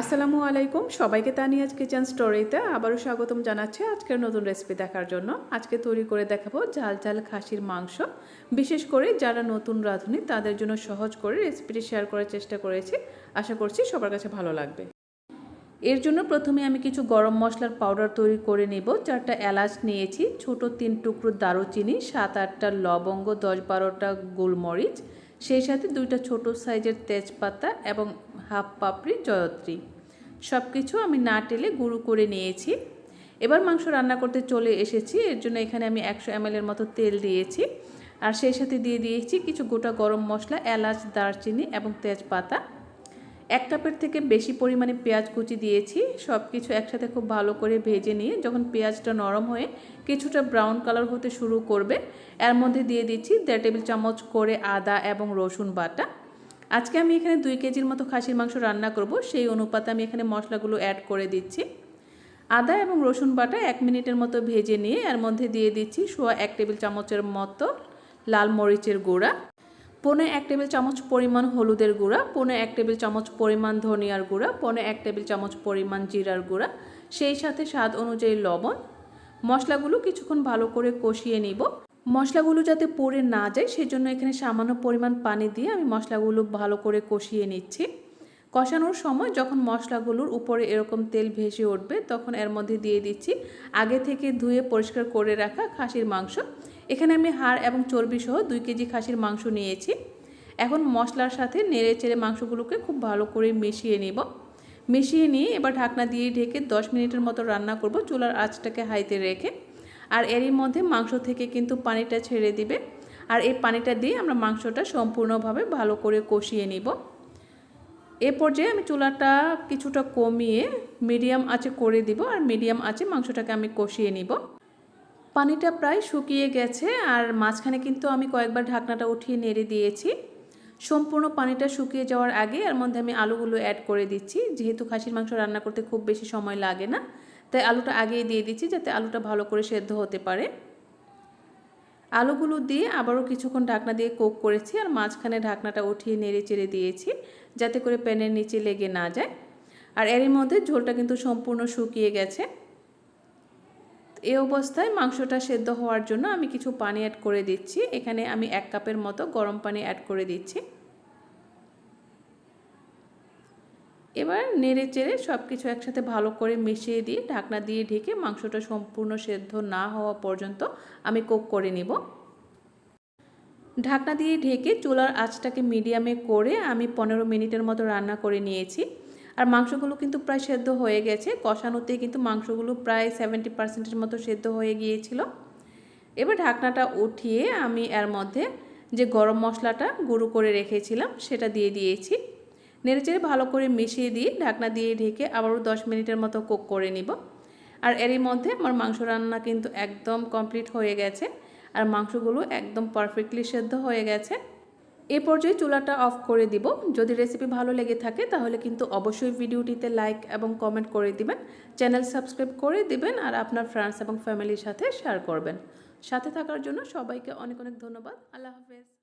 আসসালামু আলাইকুম। সবাইকে তানিয়াজ কিচেন স্টোরিতে আবারও স্বাগতম জানাচ্ছি আজকের নতুন রেসিপি দেখার জন্য। আজকে তৈরি করে দেখাবো ঝাল ঝাল খাসির মাংস। বিশেষ করে যারা নতুন রাঁধুনি, তাদের জন্য সহজ করে রেসিপিটি শেয়ার করার চেষ্টা করেছি। আশা করছি সবার কাছে ভালো লাগবে। এর জন্য প্রথমে আমি কিছু গরম মশলার পাউডার তৈরি করে নেব। চারটা এলাচ নিয়েছি, ছোট তিন টুকরো দারুচিনি, সাত আটটা লবঙ্গ, দশ বারোটা গোলমরিচ, সেই সাথে দুইটা ছোট সাইজের তেজপাতা এবং হাফ পাপড়ি, জয়ত্রী। সব কিছু আমি না টেলে গুঁড়ো করে নিয়েছি। এবার মাংস রান্না করতে চলে এসেছি। এর জন্য এখানে আমি একশো এমএলের মতো তেল দিয়েছি। আর সেই সাথে দিয়ে দিয়েছি কিছু গোটা গরম মশলা, এলাচ, দারচিনি এবং তেজপাতা। এক কাপের থেকে বেশি পরিমাণে পেঁয়াজ কুচি দিয়েছি। সব কিছু একসাথে খুব ভালো করে ভেজে নিয়ে যখন পেঁয়াজটা নরম হয়ে কিছুটা ব্রাউন কালার হতে শুরু করবে, এর মধ্যে দিয়ে দিচ্ছি দেড় টেবিল চামচ করে আদা এবং রসুন বাটা। আজকে আমি এখানে দুই কেজির মতো খাসির মাংস রান্না করব। সেই অনুপাতে আমি এখানে মশলাগুলো অ্যাড করে দিচ্ছি। আদা এবং রসুন বাটা এক মিনিটের মতো ভেজে নিয়ে এর মধ্যে দিয়ে দিচ্ছি সোয়া এক টেবিল চামচের মতো লাল মরিচের গুঁড়া, পনে এক টেবিল চামচ পরিমাণ হলুদের গুঁড়া, পনে এক টেবিল চামচ পরিমাণ ধনিয়ার গুঁড়া, পনে এক টেবিল চামচ পরিমাণ জিরার গুঁড়া, সেই সাথে স্বাদ অনুযায়ী লবণ। মশলাগুলো কিছুক্ষণ ভালো করে কষিয়ে নিব। মশলাগুলো যাতে পড়ে না যায়, সেজন্য এখানে সামান্য পরিমাণ পানি দিয়ে আমি মশলাগুলো ভালো করে কষিয়ে নিচ্ছি। কষানোর সময় যখন মশলাগুলোর উপরে এরকম তেল ভেসে উঠবে, তখন এর মধ্যে দিয়ে দিচ্ছি আগে থেকে ধুয়ে পরিষ্কার করে রাখা খাসির মাংস। এখানে আমি হাড় এবং চর্বি সহ দুই কেজি খাসির মাংস নিয়েছি। এখন মশলার সাথে নেড়ে চেড়ে মাংসগুলোকে খুব ভালো করে মিশিয়ে নিব। মিশিয়ে নিয়ে এবার ঢাকনা দিয়ে ঢেকে দশ মিনিটের মতো রান্না করব, চুলার আঁচটাকে হাইতে রেখে। আর এরই মধ্যে মাংস থেকে কিন্তু পানিটা ছেড়ে দিবে। আর এই পানিটা দিয়ে আমরা মাংসটা সম্পূর্ণভাবে ভালো করে কষিয়ে নিব। এ পর্যায়ে আমি চুলাটা কিছুটা কমিয়ে মিডিয়াম আঁচে করে দিব আর মিডিয়াম আঁচে মাংসটাকে আমি কষিয়ে নিব। পানিটা প্রায় শুকিয়ে গেছে আর মাঝখানে কিন্তু আমি কয়েকবার ঢাকনাটা উঠিয়ে নেড়ে দিয়েছি। সম্পূর্ণ পানিটা শুকিয়ে যাওয়ার আগে এর মধ্যে আমি আলুগুলো অ্যাড করে দিচ্ছি। যেহেতু খাসির মাংস রান্না করতে খুব বেশি সময় লাগে না তাই আলুটা আগেই দিয়ে দিচ্ছি যাতে আলুটা ভালো করে সেদ্ধ হতে পারে। আলুগুলো দিয়ে আবারও কিছুক্ষণ ঢাকনা দিয়ে কোক করেছি আর মাঝখানে ঢাকনাটা উঠিয়ে নেড়ে চেড়ে দিয়েছি যাতে করে প্যানের নিচে লেগে না যায়। আর এরই মধ্যে ঝোলটা কিন্তু সম্পূর্ণ শুকিয়ে গেছে। এ অবস্থায় মাংসটা সেদ্ধ হওয়ার জন্য আমি কিছু পানি অ্যাড করে দিচ্ছি। এখানে আমি এক কাপের মতো গরম পানি অ্যাড করে দিচ্ছি। এবার নেড়ে চেড়ে সব কিছু একসাথে ভালো করে মিশিয়ে দিয়ে ঢাকনা দিয়ে ঢেকে মাংসটা সম্পূর্ণ সেদ্ধ না হওয়া পর্যন্ত আমি কোক করে নিব। ঢাকনা দিয়ে ঢেকে চুলার আঁচটাকে মিডিয়ামে করে আমি পনেরো মিনিটের মতো রান্না করে নিয়েছি। আর মাংসগুলো কিন্তু প্রায় সেদ্ধ হয়ে গেছে, কষানোতে কিন্তু মাংসগুলো প্রায় সেভেন্টি পার্সেন্টের মতো সেদ্ধ হয়ে গিয়েছিল। এবার ঢাকনাটা উঠিয়ে আমি এর মধ্যে যে গরম মশলাটা গুঁড়ো করে রেখেছিলাম সেটা দিয়ে দিয়েছি। নেড়েচেড়ে ভালো করে মিশিয়ে দিয়ে ঢাকনা দিয়ে ঢেকে আবারও দশ মিনিটের মতো কুক করে নিব। আর এরই মধ্যে আমার মাংস রান্না কিন্তু একদম কমপ্লিট হয়ে গেছে আর মাংসগুলো একদম পারফেক্টলি সেদ্ধ হয়ে গেছে। এ পর্যায়ে চুলাটা অফ করে দিব। যদি রেসিপি ভালো লেগে থাকে তাহলে কিন্তু অবশ্যই ভিডিওটিতে লাইক এবং কমেন্ট করে দিবেন, চ্যানেল সাবস্ক্রাইব করে দিবেন আর আপনার ফ্রেন্ডস এবং ফ্যামিলির সাথে শেয়ার করবেন। সাথে থাকার জন্য সবাইকে অনেক অনেক ধন্যবাদ। আল্লাহ হাফেজ।